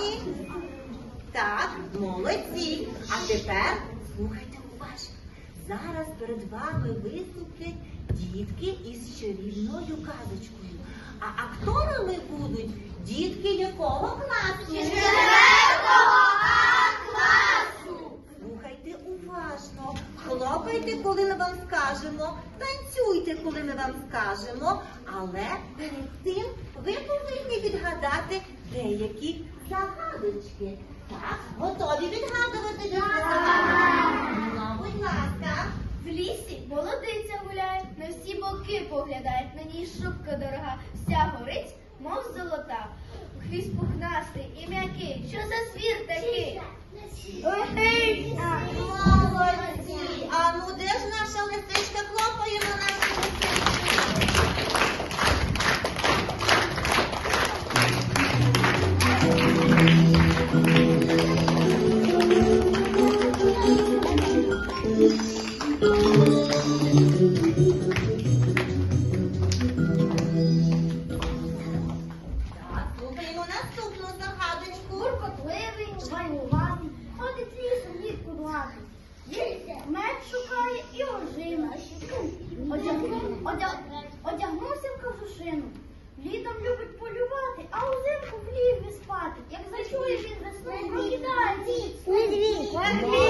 Уважні. Так, молодці. А тепер слухайте уважно. Зараз перед вами виступлять дітки із чарівною казочкою. А акторами будуть дітки якого класу? Слухайте уважно, хлопайте, коли ми вам скажемо, танцюйте, коли ми вам скажемо, але перед тим ви повинні відгадати деякі загадочки. Так, готові відгадувати загадки? Ну, будь ласка. В лісі молодиця гуляє, на всі боки поглядають, на ній шубка дорога, вся горить, мов золота. Хвіст пухнастий і м'який, що за звір такий? One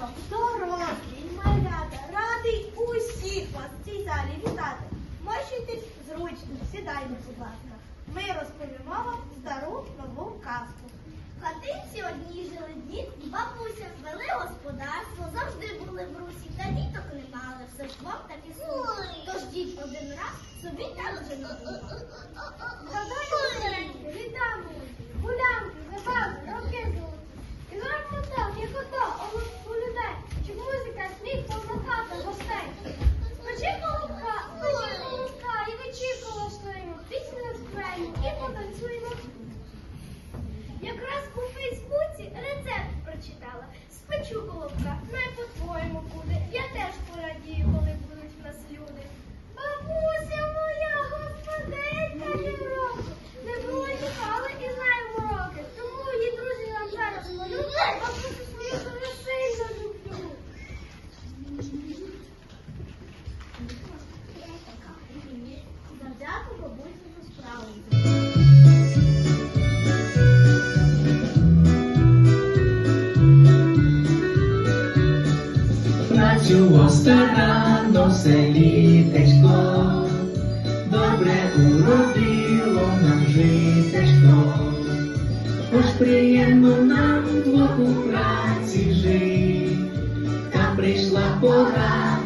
Вам, дорослі, малята, радий усіх вас в цій залі вітати. Мощуйтесь зручно, сідайте, будь ласка. Ми розповімо вам стару нову казку. Хатинці одній жили дід і бабуся, вели господарство, завжди були в русі, та діток не мали, все ж вовк так і. Тож Дід один раз собі так же Спечу колобка,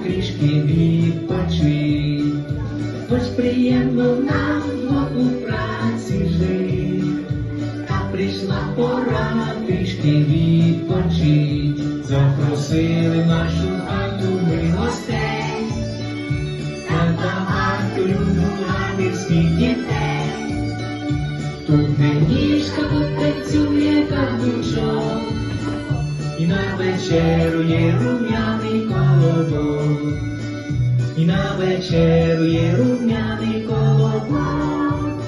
трішки відпочить, хоч приємно нам у праці жить, та прийшла пора трішки відпочить. Запросили нашу хату ми гостей, та багато радівських дітей. Тут не ніжка потанцює каблучок, і на вечеру є рум'яний колобок, і на вечеру є рум'яний колобок.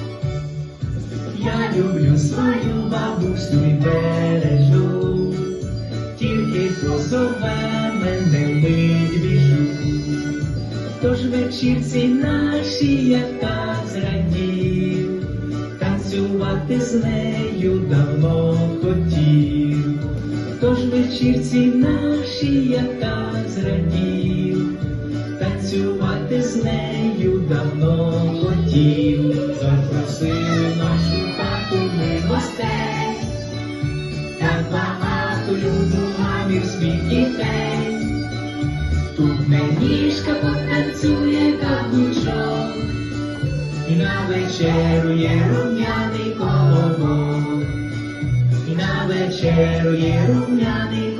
Я люблю свою бабусю і бережу, тільки позове мене мить біжу. Тож вечірці наші я так зрадів, танцювати з нею давно хотів. Тож вечірці наші я так зрадів, танцювати з нею давно хотів. Запросили нашу хату ми гостей, так багато люду гамір світ дітей. Тут не потанцює каблучок, і на вечеру є рум'яний колобок, і на вечеру є рум'яний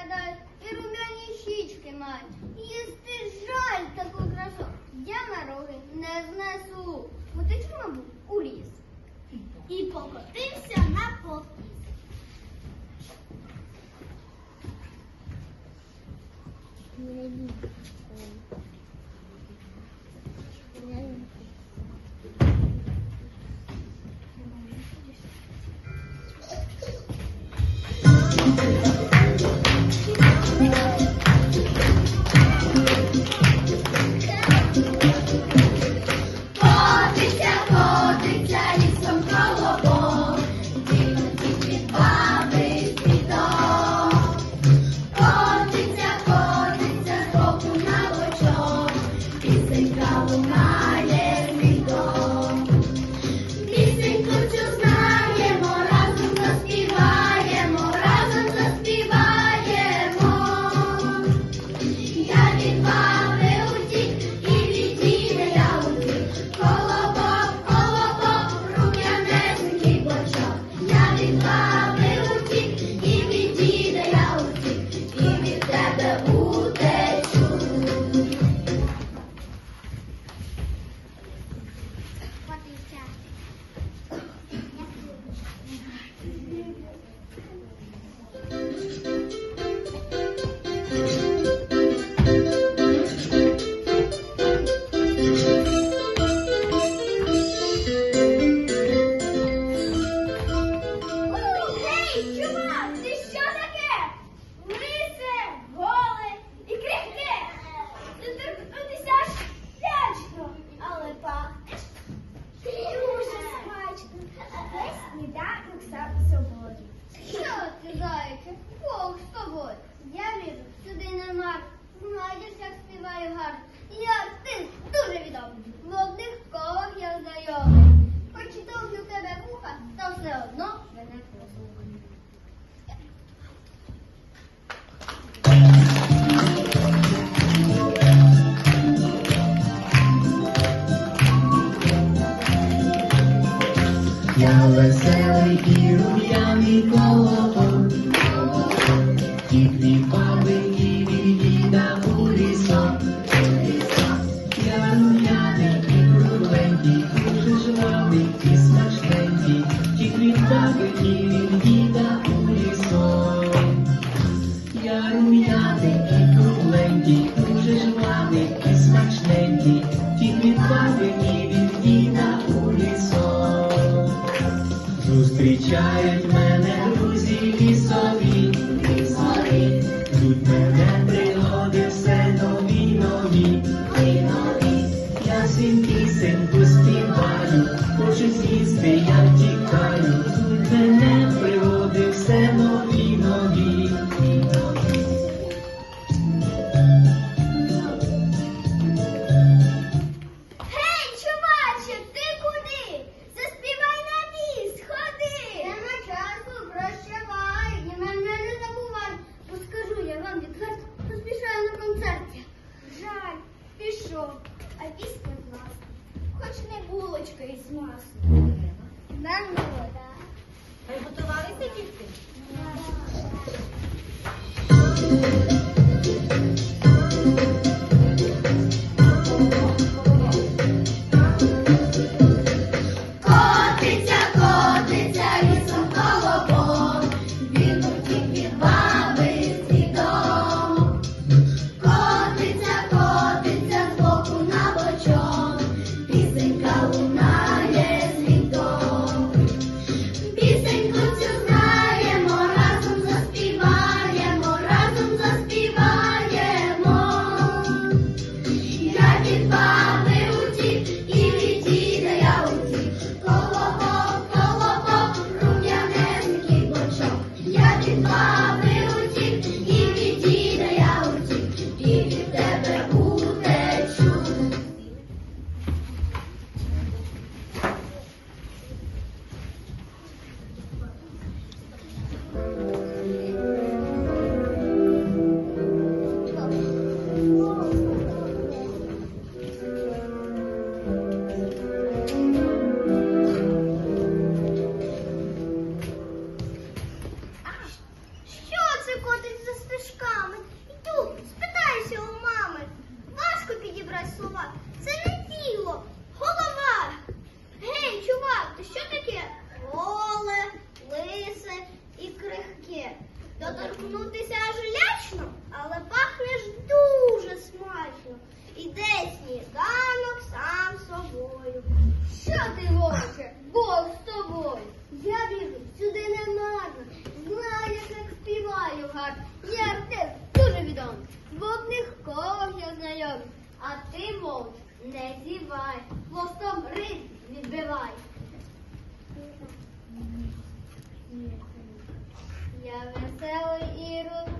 виглядають і рум'яні щічки мають. Їсти жаль таку красу. Я на роги не знесу. Утечу, мабуть, у ліс. І покотився на подпіс. Котиться, котиться Я веселий і рум'яний колобок, тік мій Portuguese band. а ти, вовк, не зівай, хвостом риб відбивай. Я веселий і рух.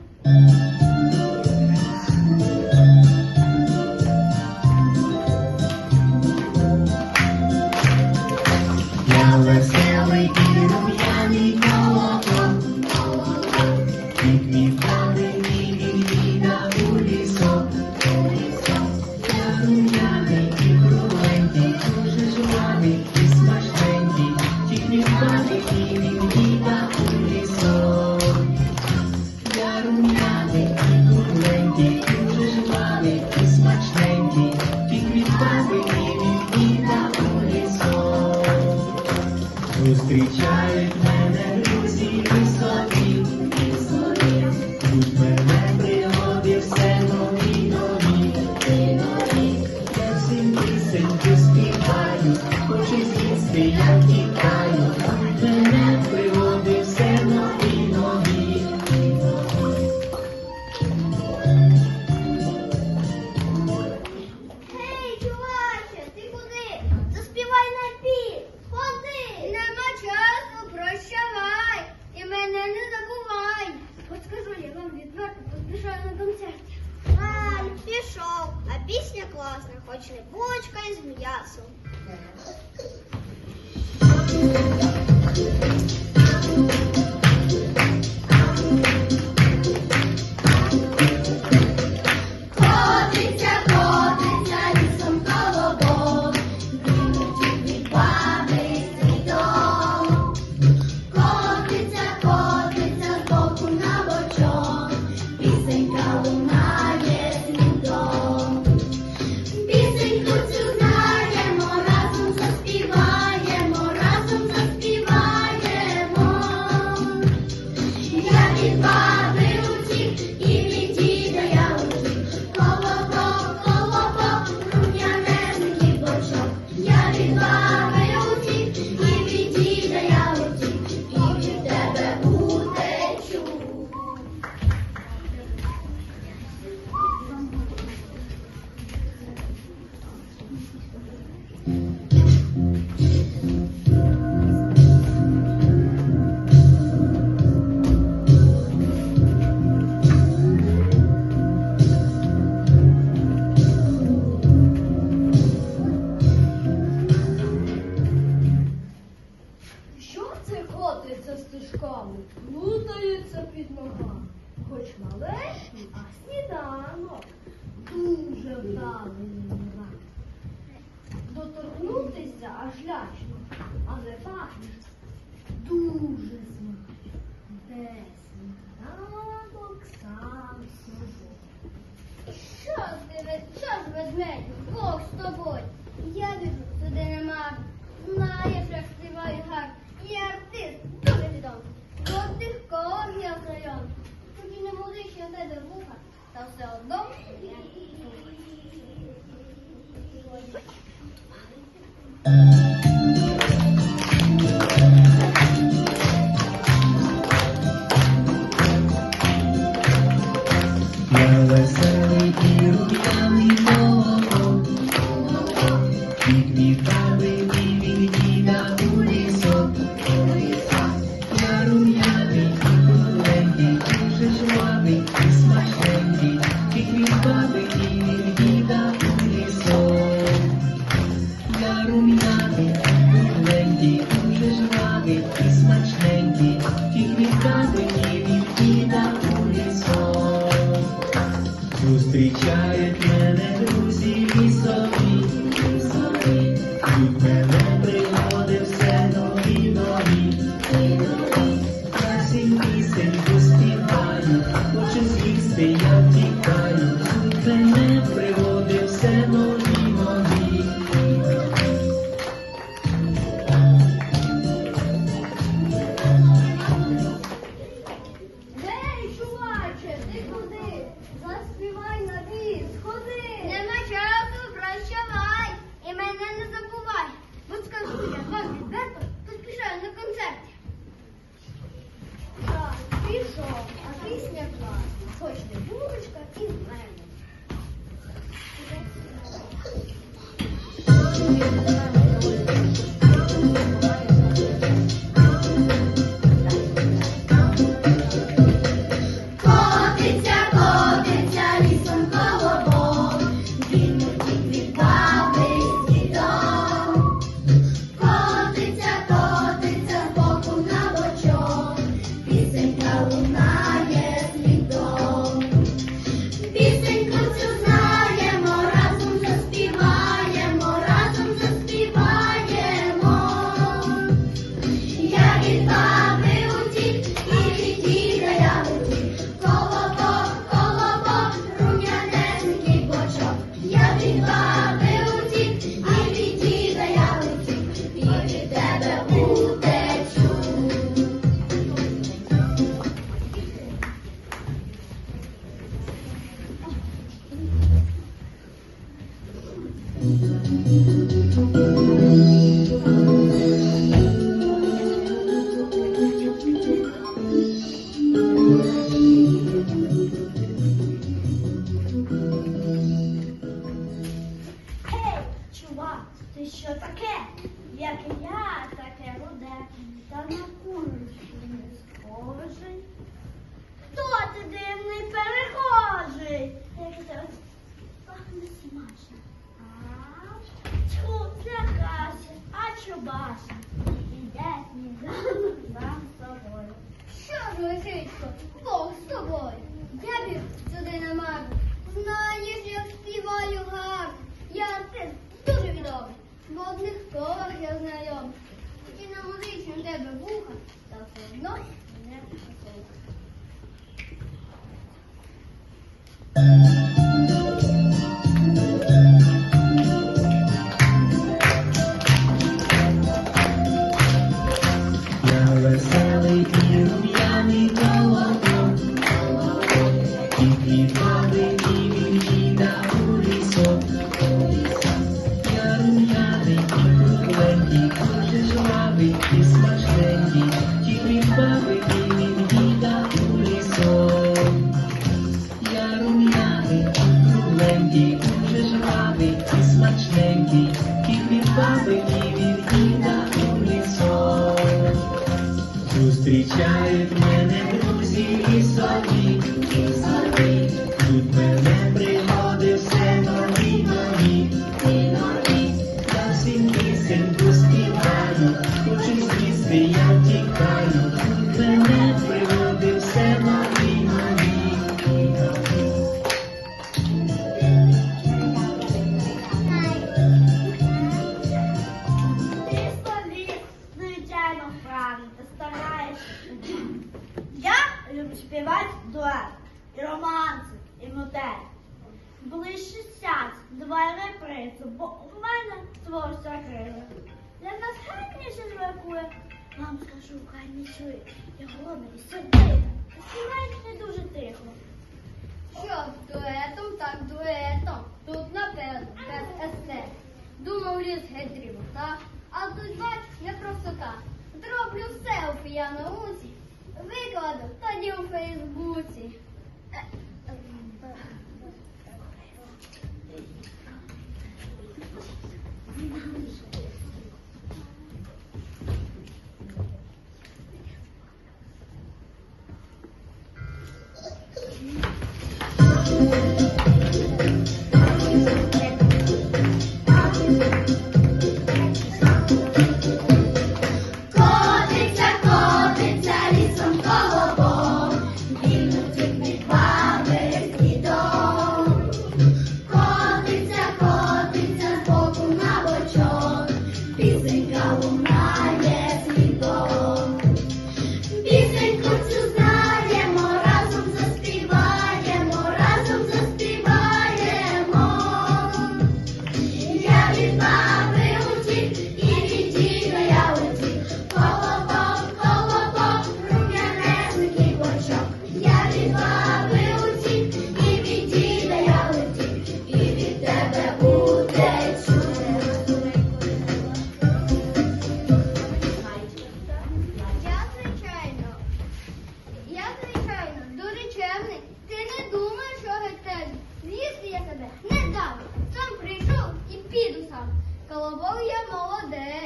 концерті. Галь, пішов, а пісня класна, хоч не булочка із м'ясом. Thank. gosh. Give me, give me, give give me,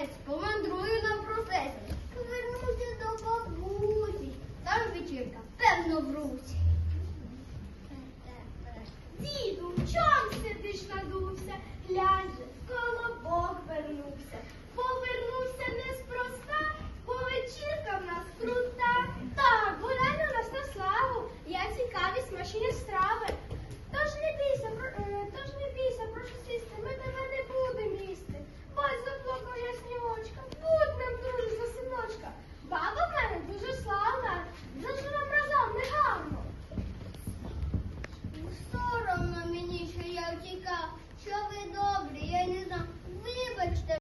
Десь помандрую на професію, повернуся до бабусі. Там вечірка, певно, в.